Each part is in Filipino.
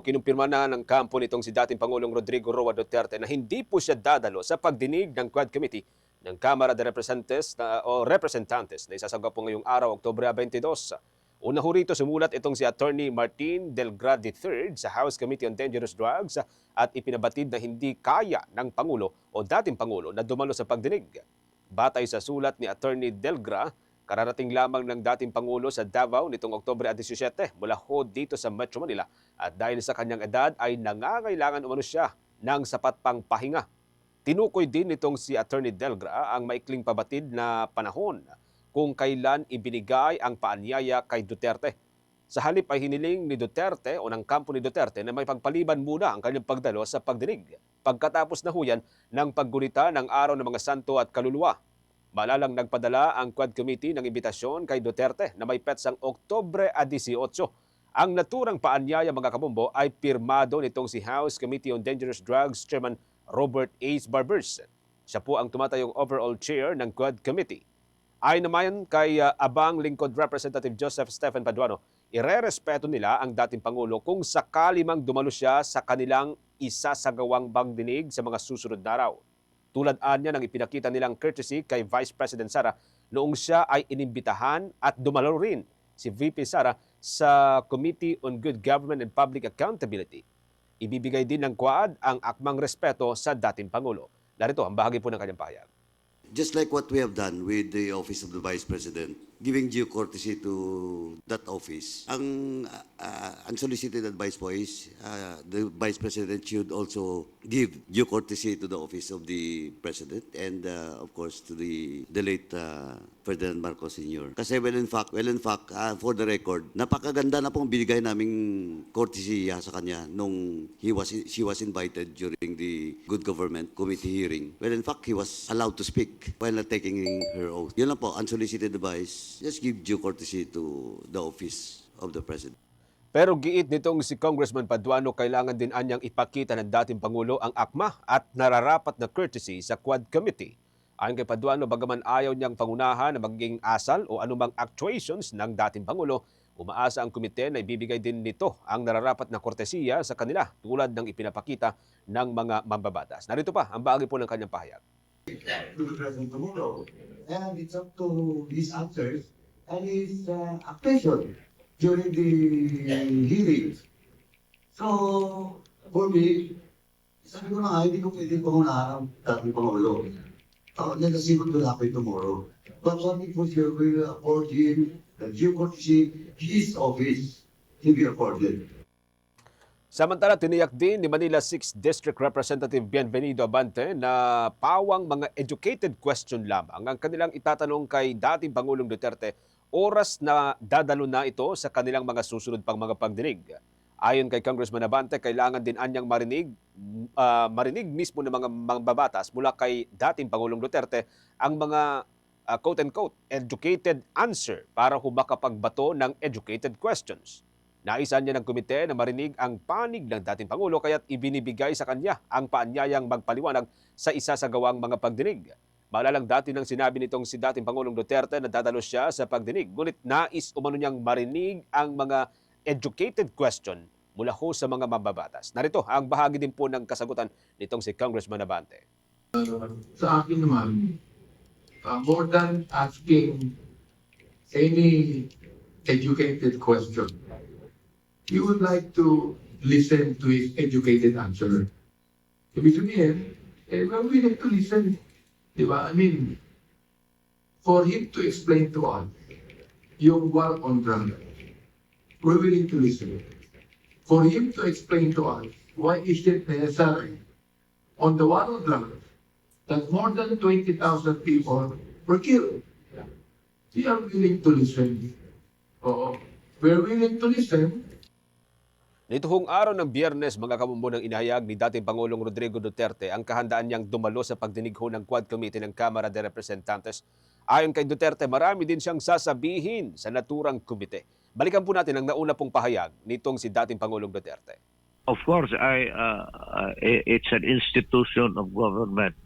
Kinumpirma na ng kampo nitong si dating Pangulong Rodrigo Roa Duterte na hindi po siya dadalo sa pagdinig ng Quad Committee ng Kamara de Representantes na, o Representantes na isasagawa po ngayong araw, Oktubre 22. Una ho rito sumulat itong si Attorney Martin Delgrad III sa House Committee on Dangerous Drugs at ipinabatid na hindi kaya ng Pangulo o dating Pangulo na dumalo sa pagdinig. Batay sa sulat ni Attorney Delgra, kararating lamang ng dating Pangulo sa Davao nitong Oktubre 17 mula ho dito sa Metro Manila at dahil sa kanyang edad ay nangangailangan umano siya ng sapat pang pahinga. Tinukoy din nitong si Attorney Delgra ang maikling pabatid na panahon kung kailan ibinigay ang paanyaya kay Duterte. Sa halip ay hiniling ni Duterte o ng kampo ni Duterte na may pagpaliban muna ang kanyang pagdalo sa pagdinig. Pagkatapos na huyan ng paggulita ng araw ng mga santo at kaluluwa. Malalang nagpadala ang Quad Committee ng imbitasyon kay Duterte na may petsang Oktobre a 18. Ang naturang paanyaya mga kabumbo ay pirmado nitong si House Committee on Dangerous Drugs Chairman Robert H. Barbers. Siya po ang tumatayong overall chair ng Quad Committee. Ayon naman kay uh, Abang Lingkod Representative Joseph Stephen Paduano, irerespeto nila ang dating Pangulo kung sakali mang dumalo siya sa kanilang isasagawang bangdinig sa mga susunod na araw. Tulad anya ng ipinakita nilang courtesy kay Vice President Sara noong siya ay inimbitahan at dumalo rin si VP Sara sa Committee on Good Government and Public Accountability. Ibibigay din ng Quad ang akmang respeto sa dating Pangulo. Narito ang bahagi po ng kanyang pahayag. Just like what we have done with the Office of the Vice President, giving due courtesy to that office. Ang uh, unsolicited advice po is uh, the Vice President should also give due courtesy to the Office of the President and uh, of course to the, the late uh, Ferdinand Marcos Sr. Kasi well in fact, well in fact, uh, for the record, napakaganda na pong binigay naming courtesy uh, sa kanya nung he was she was invited during the Good Government Committee hearing. Well in fact, he was allowed to speak while not taking her oath. Yun lang po, unsolicited advice. Just give due courtesy to the office of the President. Pero giit nitong si Congressman Paduano kailangan din anyang ipakita ng dating Pangulo ang akma at nararapat na courtesy sa Quad Committee. Ayon kay Paduano, bagaman ayaw niyang pangunahan na maging asal o anumang actuations ng dating Pangulo, umaasa ang komite na ibibigay din nito ang nararapat na kortesiya sa kanila tulad ng ipinapakita ng mga mambabatas. Narito pa ang bahagi po ng kanyang pahayag. To the President tomorrow. And it's up to his answers and his uh, actuation during the hearings. So, for me, sabi ko na nga, hindi ko pwede pangunahan ang dating Pangulo. Uh, let us see what will happen tomorrow. But one thing for sure, we will afford him the due courtesy, his office, to be afforded. Samantala, tiniyak din ni Manila 6th District Representative Bienvenido Abante na pawang mga educated question lamang ang kanilang itatanong kay dating Pangulong Duterte oras na dadalo na ito sa kanilang mga susunod pang mga pagdinig. Ayon kay Congressman Abante, kailangan din anyang marinig, ah, marinig mismo ng mga mambabatas mula kay dating Pangulong Duterte ang mga ah, quote-unquote educated answer para humakapagbato ng educated questions. Naisan niya ng komite na marinig ang panig ng dating Pangulo kaya't ibinibigay sa kanya ang paanyayang magpaliwanag sa isa sa gawang mga pagdinig. Maalalang dati nang sinabi nitong si dating Pangulong Duterte na dadalo siya sa pagdinig, ngunit nais umano niyang marinig ang mga educated question mula ho sa mga mambabatas. Narito ang bahagi din po ng kasagutan nitong si Congressman Abante. sa akin naman, uh, more than asking any educated question, you would like to listen to his educated answer. Ibig sabihin, eh, we're willing to listen. Di ba? I mean, for him to explain to us yung war on drugs, we're willing to listen. For him to explain to us why is it necessary on the war on drugs that more than 20,000 people were killed. We are willing to listen. Oo. We're willing to listen. Nito hong araw ng biyernes, mga kamumbo ng inahayag ni dating Pangulong Rodrigo Duterte ang kahandaan niyang dumalo sa pagdinig ng Quad Committee ng Kamara de Representantes. Ayon kay Duterte, marami din siyang sasabihin sa naturang komite. Balikan po natin ang nauna pong pahayag nitong si dating Pangulong Duterte. Of course, I uh, uh, it's an institution of government.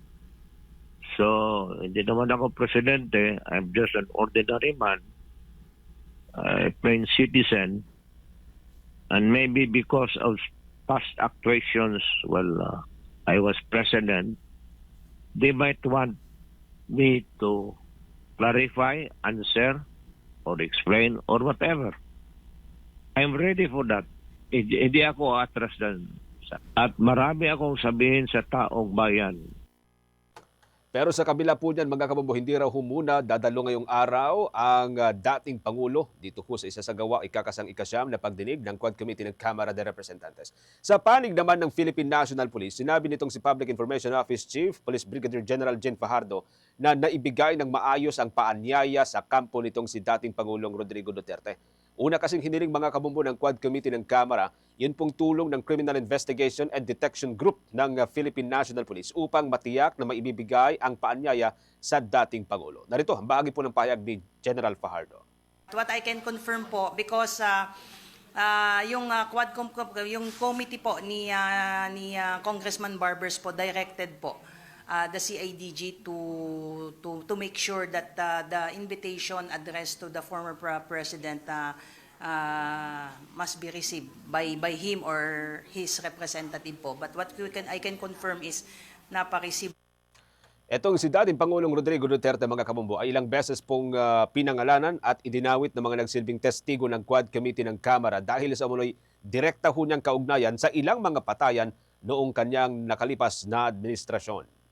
So, hindi naman ako presidente. I'm just an ordinary man, a plain citizen. And maybe because of past actuations while uh, I was president, they might want me to clarify, answer, or explain, or whatever. I'm ready for that. Hindi, ako atras dan. At marami akong sabihin sa taong bayan. Pero sa kabila po niyan, mga kabombo, hindi raw humuna dadalo ngayong araw ang ah, dating Pangulo dito po sa isa sa gawa ikakasang ikasyam na pagdinig ng Quad Committee ng Kamara de Representantes. Sa panig naman ng Philippine National Police, sinabi nitong si Public Information Office Chief Police Brigadier General Jen Fajardo na naibigay ng maayos ang paanyaya sa kampo nitong si dating Pangulong Rodrigo Duterte. Una kasing hiniling mga kabombo ng Quad Committee ng Kamara, yun pong tulong ng Criminal Investigation and Detection Group ng uh, Philippine National Police upang matiyak na maibibigay ang paanyaya sa dating Pangulo. Narito, ang bahagi po ng payag ni General Fajardo. What I can confirm po because uh, uh, yung uh, Quadcom yung committee po ni uh, ni uh, Congressman Barbers po directed po uh, the CIDG to to to make sure that uh, the invitation addressed to the former pre- president uh, uh, must be received by by him or his representative po. But what we can I can confirm is napa-receive Etong si dating Pangulong Rodrigo Duterte mga kabombo ay ilang beses pong uh, pinangalanan at idinawit ng mga nagsilbing testigo ng Quad Committee ng Kamara dahil sa umunoy direkta ho niyang kaugnayan sa ilang mga patayan noong kanyang nakalipas na administrasyon.